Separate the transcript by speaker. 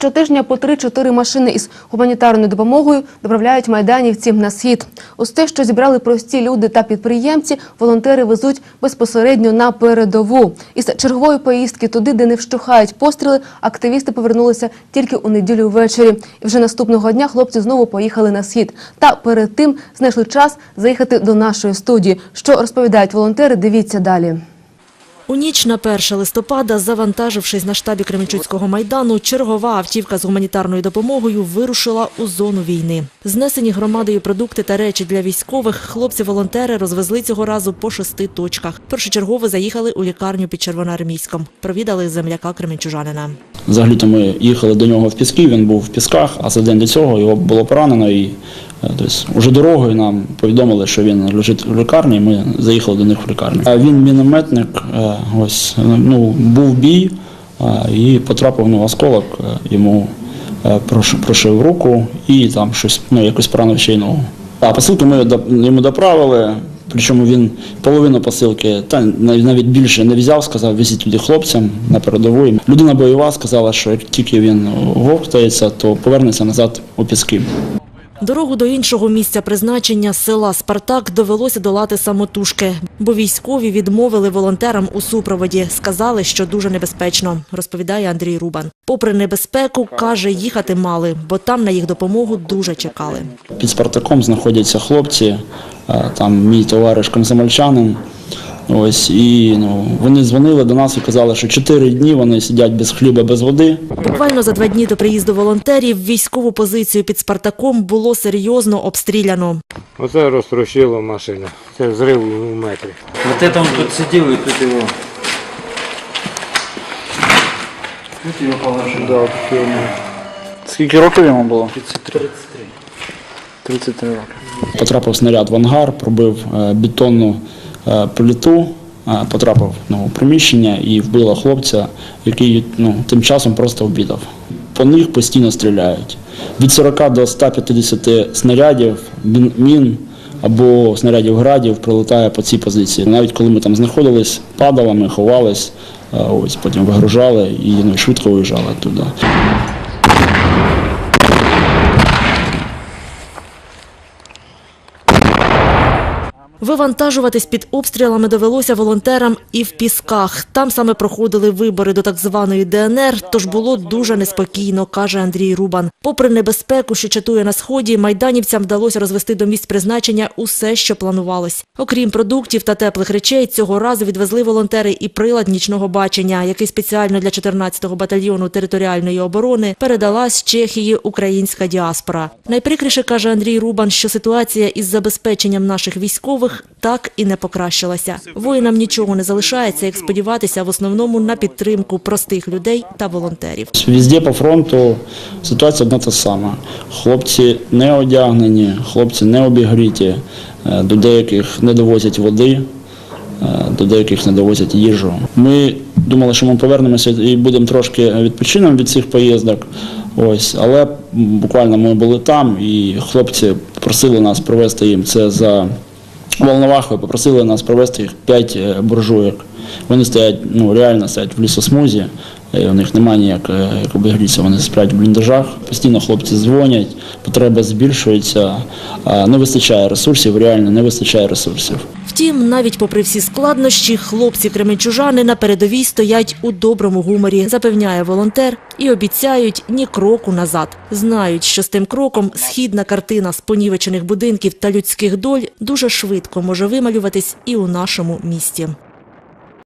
Speaker 1: Щотижня по 3-4 машини із гуманітарною допомогою доправляють майданівців на схід. Усе, що зібрали прості люди та підприємці, волонтери везуть безпосередньо на передову. Із чергової поїздки туди, де не вщухають постріли, активісти повернулися тільки у неділю ввечері. І вже наступного дня хлопці знову поїхали на схід. Та перед тим знайшли час заїхати до нашої студії. Що розповідають волонтери, дивіться далі.
Speaker 2: У ніч на 1 листопада, завантажившись на штабі Кременчуцького майдану, чергова автівка з гуманітарною допомогою вирушила у зону війни. Знесені громадою продукти та речі для військових хлопці-волонтери розвезли цього разу по шести точках. Першочергово заїхали у лікарню під Червоноармійськом. Провідали земляка кременчужанина.
Speaker 3: Взагалі-то ми їхали до нього в піски, він був в пісках, а за день до цього його було поранено. І тобто, уже дорогою нам повідомили, що він лежить в лікарні, і ми заїхали до них в лікарню. А він мінометник, е, ось ну, був бій е, і потрапив ну, осколок, е, йому е, прошив руку і там щось, ну, якось поранив ще й ногу. А посилку ми йому доправили. Причому він половину посилки, та нав- навіть більше не взяв, сказав, везіть туди хлопцям на передову. Людина бойова сказала, що як тільки він вовтається, то повернеться назад у піски.
Speaker 2: Дорогу до іншого місця призначення села Спартак довелося долати самотужки, бо військові відмовили волонтерам у супроводі. Сказали, що дуже небезпечно, розповідає Андрій Рубан. Попри небезпеку, каже, їхати мали, бо там на їх допомогу дуже чекали.
Speaker 3: Під Спартаком знаходяться хлопці, там мій товариш комсомольчанин. Ось і ну вони дзвонили до нас і казали, що чотири дні вони сидять без хліба, без води.
Speaker 2: Буквально за два дні до приїзду волонтерів військову позицію під Спартаком було серйозно обстріляно.
Speaker 4: Оце розтрощило машину. Це взрив у метрі.
Speaker 5: Вот это он тут сидел и тут его... Тут его положили.
Speaker 6: Скільки років йому було?
Speaker 5: 33.
Speaker 6: 33 роки.
Speaker 3: Потрапив снаряд в ангар, пробив е, бетонну е, плиту, е, потрапив ну, у приміщення і вбило хлопця, який ну, тим часом просто обідав. По них постійно стріляють. Від 40 до 150 снарядів, мін- мін або снарядів градів прилетає по цій позиції. Навіть коли ми там знаходились, падали, ми ховались, е, ось потім вигружали і ну, швидко виїжджали туди.
Speaker 2: Вивантажуватись під обстрілами довелося волонтерам і в Пісках. Там саме проходили вибори до так званої ДНР, тож було дуже неспокійно, каже Андрій Рубан. Попри небезпеку, що чатує на сході, майданівцям вдалося розвести до місць призначення усе, що планувалось. Окрім продуктів та теплих речей, цього разу відвезли волонтери і прилад нічного бачення, який спеціально для 14-го батальйону територіальної оборони передала з Чехії українська діаспора. Найприкріше каже Андрій Рубан, що ситуація із забезпеченням наших військових так і не покращилася. Воїнам нічого не залишається, як сподіватися в основному на підтримку простих людей та волонтерів.
Speaker 3: Везде по фронту ситуація одна та сама. Хлопці не одягнені, хлопці не обігріті, е, до деяких не довозять води, е, до деяких не довозять їжу. Ми думали, що ми повернемося і будемо трошки відпочинемо від цих поїздок. Ось, але буквально ми були там, і хлопці просили нас провести їм це за Волновахою, попросили нас провести їх 5 буржуйок. Вони стоять, ну реально стоять в лісосмузі, у них немає ніяк е, як обігрітися, вони сплять в бліндажах. Постійно хлопці дзвонять, потреба збільшується, не вистачає ресурсів, реально не вистачає ресурсів.
Speaker 2: Втім, навіть попри всі складнощі, хлопці кременчужани на передовій стоять у доброму гуморі, запевняє волонтер, і обіцяють ні кроку назад. Знають, що з тим кроком східна картина з понівечених будинків та людських доль дуже швидко може вималюватись і у нашому місті.